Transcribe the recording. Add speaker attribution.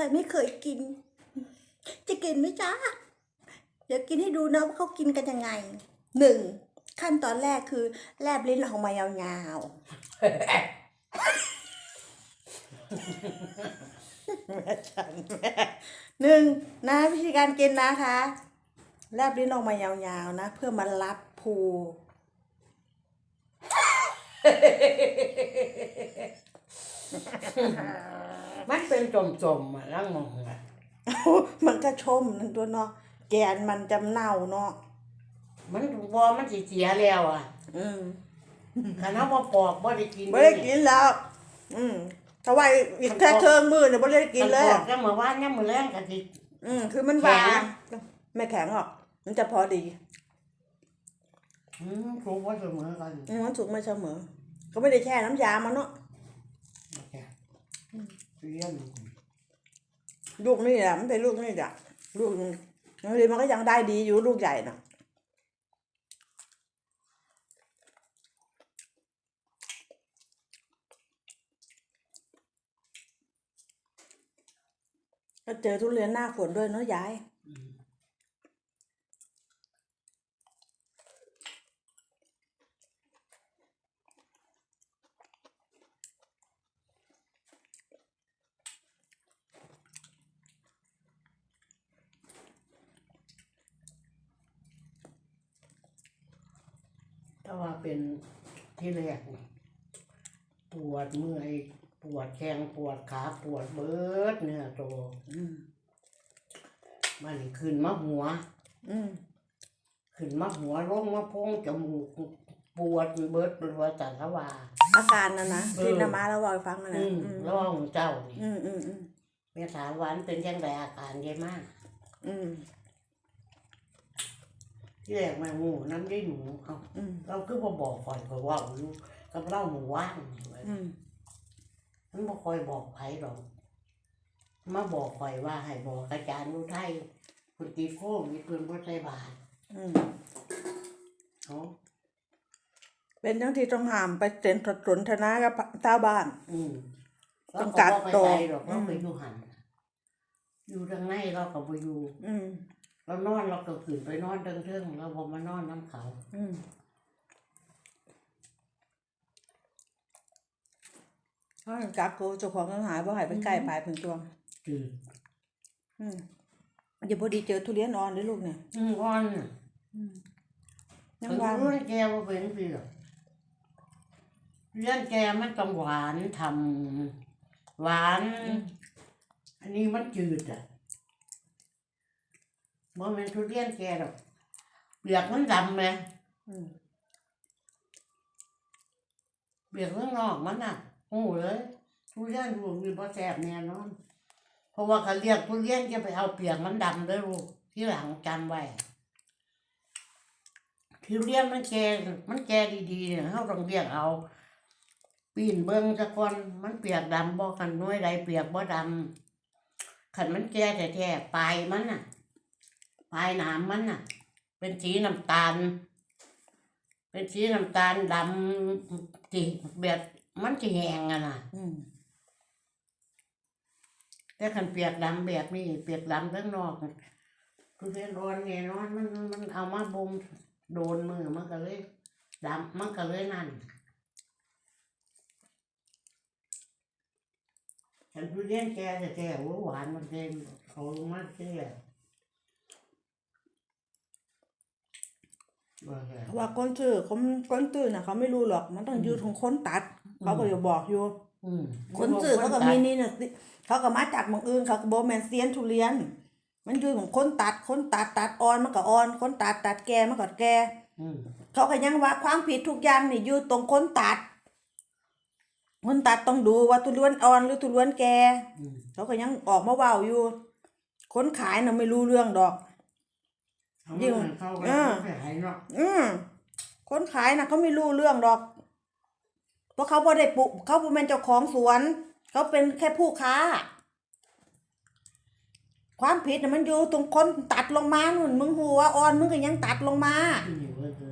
Speaker 1: รไม่เคยกิน จะกินไหมจ๊ะ เดี๋ยวกินให้ดูนะว่าเขากินกันยังไงหนึ่งขั้นตอนแรกคือแลบลิ้นออกมายาวๆแม่ฉันแม่หนึ่งนะวิธีการกินนะคะ แลบลิ้นออกมายาวๆนะ เพื่อมารับภู
Speaker 2: มันเป็นจมๆอะแล้วงงอะ
Speaker 1: มันก็ชมนั่นตัวเนาะแกนมันจำเน่าเนาะ
Speaker 2: มันบอมันสิเสียแล้วอะ
Speaker 1: อืม
Speaker 2: คันเอาบ่ปอกบ่ได้กิน
Speaker 1: ไม่ได้กินแล้ว อืมถ้าว่าอีกแค่เครื่องมือเนี่ยไม่ได้กินเลย
Speaker 2: คัปอกก็มื้อวานยังมื้อแรงก็สิ
Speaker 1: อืมคือมันหวานไม่แข็งหรอก มันจะพอดี
Speaker 2: อืมถูกบ่เสมอกัน
Speaker 1: อืมมันสุกไม่เสมอ ก็ไม่ได้แช่น้ำยามันเนาะ
Speaker 2: โอเค เรียง
Speaker 1: ลูกนี่แหละมันเป็นลูกนี่แหละลูกบางทีมันก็ยังได้ดีอยู่ลูกใหญ่น่ะก็เจอทุเรียนหน้าฝนด้วยเนาะยาย
Speaker 2: ถ้าว่าเป็นที่แรกนี่ปวดเมื่อยปวดแข้งปวดขาปวดเบิดเนื้อโต
Speaker 1: อืม
Speaker 2: มันนี่ขึ้นมาหัว
Speaker 1: อืม
Speaker 2: ขึ้นมาหัวลงมาโพงจมูกปวดเบิดเป็นว่าจันทวา
Speaker 1: อาการนะนะ
Speaker 2: เออ
Speaker 1: ที่นามาแล้วบอกให้ฟังนะ
Speaker 2: อื
Speaker 1: นะ
Speaker 2: ม
Speaker 1: อืม
Speaker 2: ร้องเจ้านี่
Speaker 1: อืมอืมอืม
Speaker 2: แม่ถามหวานเป็นยังไงอาการยายมาก
Speaker 1: อืม
Speaker 2: ที่แรกแม่งูน้ำได้หนูเขา
Speaker 1: อืม
Speaker 2: เราคือบ่บอกฝ่อยก็ว่าอยู่กับเล่าหมูว่าง
Speaker 1: อืม
Speaker 2: มันบ่คอยบอกไผหรอกมาบอกข่อยว่าให้บอกอาจารย์อุทัยคุณตีโค้งมีปืนบ่ใส่บาท
Speaker 1: อืม
Speaker 2: เขา
Speaker 1: เป็นทั้งที่ต้องห้ามไปเซ็นสนทนากับชาวบ้าน
Speaker 2: อืม
Speaker 1: ต้
Speaker 2: เรา
Speaker 1: อง
Speaker 2: ก็
Speaker 1: กัก
Speaker 2: บ่ไป
Speaker 1: ตัว
Speaker 2: ไกลหรอกเรา
Speaker 1: อืม
Speaker 2: ไปอยู่หันอยู่ทางในเราก็บ่อยู่
Speaker 1: อืม
Speaker 2: เรานอนเราก็ขึ้นไปนอนเทิงๆเราบ่มานอนน้ำเขา
Speaker 1: อืมเขาให้กักกูเจ้าของต้องหายเพราะหายไปใกล้ปลายผึ่งตัว
Speaker 2: จืด
Speaker 1: อืมเดี๋ยวพอดีเจอทุเรียนอ่อนด้วยลูกเนี่ย
Speaker 2: อืมอ่อนน่ะ
Speaker 1: ยั
Speaker 2: ถึ
Speaker 1: ง
Speaker 2: ง
Speaker 1: วาง
Speaker 2: รู้แกว่าเป็นเปรี้ยวเรื่องแกมันต้องหวานทำหวาน อันนี้มันจืดอะ บ่แม่นทุเรียนแกดอกเปลือกมันดำไหม
Speaker 1: อืม
Speaker 2: เปลือกข้างนอกมันอะโอ้เลยทุเรียนลูกมีบ่แซ่บแน่นอน เพราะว่าเขาเรียกทุเรียนจะไปเอาเปลือกมันดำเด้อลูกที่หลังจำไว้ทุเรียนมันแก่มันแก่ดีๆเนี่ยเฮาต้องเรียกเอาปีนเบิ่งซะก่อนมันเปียกดำบ่กันหน้อยใดเปียกบ่ดำคันมันแก่แท้ๆปลายมันน่ะ ปลายหนามมันน่ะ เป็นสีน้ำตาล เป็นสีน้ำตาลดำที่แบบมันจะแห้งอะน่ะ
Speaker 1: อืม
Speaker 2: แต่คันเปียกดำแบบนี้เปียกดำทั้งนอกทุเรียนร้อนแน่นอนมันมันเอามาบ่มโดนมือมันก็เลยดำมันก็เลยนั่นฉันทุเรียนแก่แต่แก่หวานมันเต็มเอาลงมาเชื่อว่าไง
Speaker 1: ว่าคนซื้อเขาคนซื้อน่ะเขาไม่รู้หรอกมันต้องอยู่ของคนตัด เขาก็จะบอกอยู่
Speaker 2: อืม
Speaker 1: คนซื้อเขาก็มีนี่น่ะสิเขาก็มาจากเมืองอื่นเขาก็บอกแมนเซียนทุเรียน มันอยู่ของคนตัดคนตัดตัดอ่อนมันก็อ่อน คนตัดตัดแก่มันก็แก่
Speaker 2: อืม
Speaker 1: เขาก็ยังว่าความผิดทุกอย่างนี่อยู่ตรงคนตัดคนตัดต้องดูว่าทุเรียนอ่อนหรือทุเรียนแก่
Speaker 2: อืม
Speaker 1: เขาก็ยังออกมาเว้าอยู่คนขายน่ะไม่รู้เรื่องดอก
Speaker 2: เอา
Speaker 1: ยิ่ง
Speaker 2: มันเข้าไป
Speaker 1: อ่า
Speaker 2: ขายเนาะ
Speaker 1: อืมคนขายน่ะเขาไม่รู้เรื่องดอก เพราะเขาบ่ได้ปลูกเขาบ่เป็นเจ้าของสวน เขาเป็นแค่ผู้ค้า ความผิดน่ะมันอยู่ตรงคนตัดลงมานู่นมึงหัวอ่อนมึงก็ยังตัดลงมา
Speaker 2: ที่อยู่ก็คือ